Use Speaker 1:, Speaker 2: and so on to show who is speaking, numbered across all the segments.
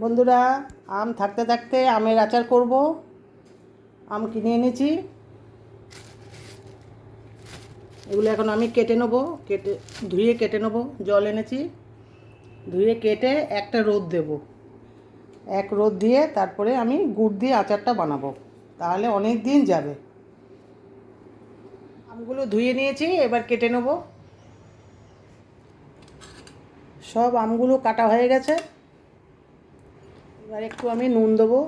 Speaker 1: বন্ধুরা, আম থাকতে থাকতে আমের আচার করব। আম কিনে এনেছি। এগুলো এখন আমি কেটে নেব, কেটে, ধুয়ে কেটে নেব, জল এনেছি। ধুয়ে কেটে একটা রোদ দেব। এক রোদ দিয়ে তারপরে আমি গুড় দিয়ে আচারটা বানাবো। তাহলে অনেক দিন যাবে। আমগুলো ধুয়ে নিয়েছি, এবার কেটে নেব। সব আমগুলো কাটা হয়ে গেছে। এবার একটু আমি নুন দেবো।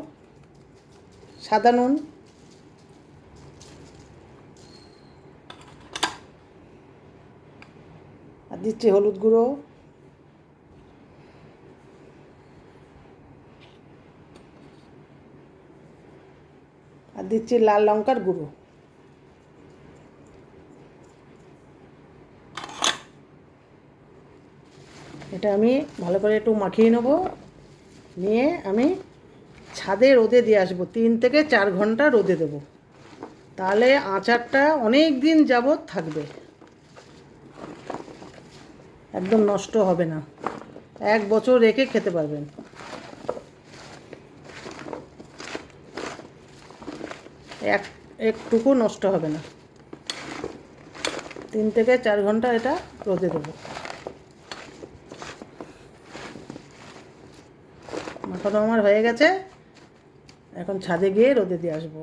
Speaker 1: সাদা নুন। আর দিচ্ছি হলুদ গুঁড়ো। আর দিচ্ছি লাল লঙ্কার গুঁড়ো। এটা আমি ভালো করে একটু মাখিয়ে নেব। নিয়ে আমি ছাদে রোদে দিয়ে আসব। তিন থেকে চার ঘণ্টা রোদে দেবো। তাহলে আচারটা অনেক দিন যাবৎ থাকবে। একদম নষ্ট হবে না। এক বছর রেখে খেতে পারবেন। এক, একটুকু নষ্ট হবে না। তিন থেকে চার ঘণ্টা এটা রোদে দেবো। মাখানো আমার হয়ে গেছে। এখন ছাদে গিয়ে রোদে দিয়ে আসব।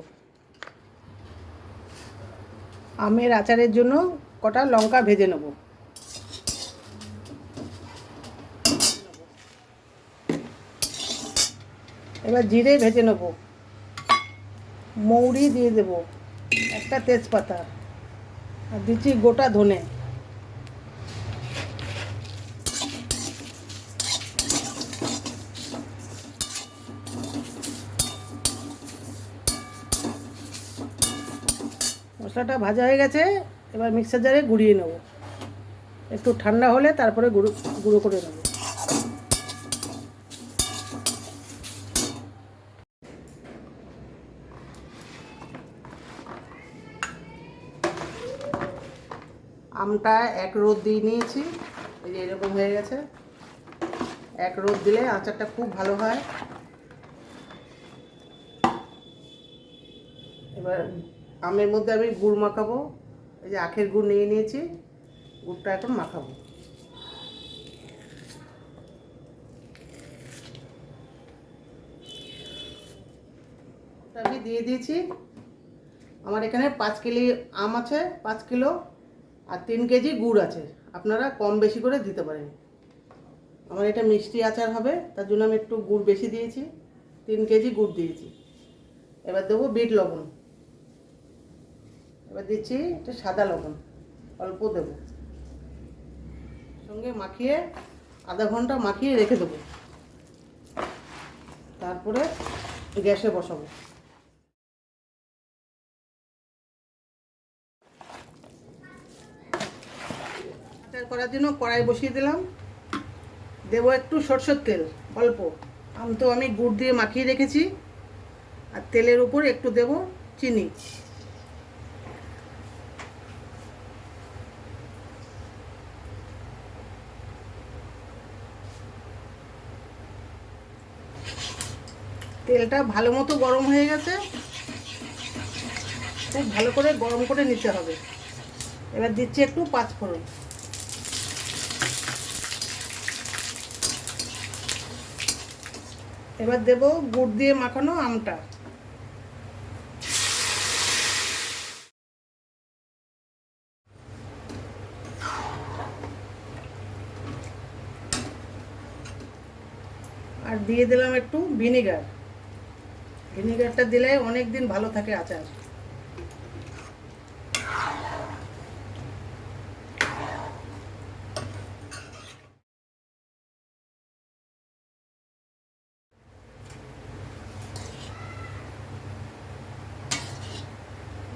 Speaker 1: আমের আচারের জন্য কটা লঙ্কা ভেজে নেব। এবার জিরে ভেজে নেব। মৌরি দিয়ে দেব। একটা তেজপাতা। আর দিচ্ছি গোটা ধনে। মশলাটা ভাজা হয়ে গেছে, এবার মিক্সার জারে গুঁড়িয়ে নেব। একটু ঠান্ডা হলে তারপরে গুঁড়ো গুঁড়ো করে নেব। আমটা এক রোদ দিয়ে নিয়েছি, এই যে এরকম হয়ে গেছে। এক রোদ দিলে আচারটা খুব ভালো হয়। এবার আমের মধ্যে আমি গুড় মাখাবো। এই যে আখের গুড় নিয়ে নিয়েছি, গুড়টা এখন মাখাবো। আমি দিয়ে দিয়েছি। আমার এখানে পাঁচ কিলো আম আছে, পাঁচ কিলো আর তিন কেজি গুড় আছে। আপনারা কম বেশি করে দিতে পারেন। আমার এটা মিষ্টি আচার হবে, তার জন্য আমি একটু গুড় বেশি দিয়েছি, তিন কেজি গুড় দিয়েছি। এবার দেবো বিট লবণ। এবার দিচ্ছি একটু সাদা লবণ, অল্প দেবো। সঙ্গে মাখিয়ে, আধা ঘণ্টা মাখিয়ে রেখে দেবো। তারপরে গ্যাসে বসাবো। আচার করার জন্য কড়াই বসিয়ে দিলাম। দেবো একটু সরষের তেল, অল্প। আম তো আমি গুড় দিয়ে মাখিয়ে রেখেছি। আর তেলের উপর একটু দেব চিনি। তেলটা ভালো মতো গরম হয়ে গেছে। খুব ভালো করে গরম করে নিতে হবে। এবার দিচ্ছি একটু পাঁচ ফোড়ন। এবার দেব গুড় দিয়ে মাখানো আমটা। আর দিয়ে দিলাম একটু ভিনেগার। ভিনেগারটা দিলে অনেক দিন ভালো থাকে আচার।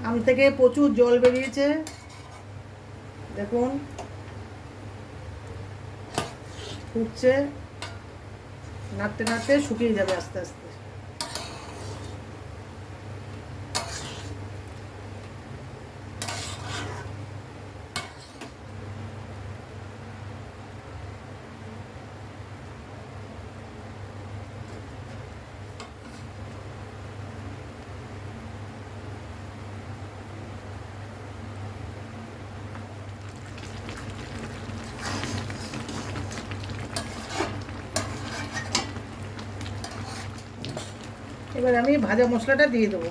Speaker 1: আম থেকে প্রচুর জল বেরিয়েছে। দেখুন। ফুটছে। নাড়তে নাড়তে শুকিয়ে যাবে আস্তে আস্তে। এবার আমি ভাজা মশলাটা দিয়ে দেবো।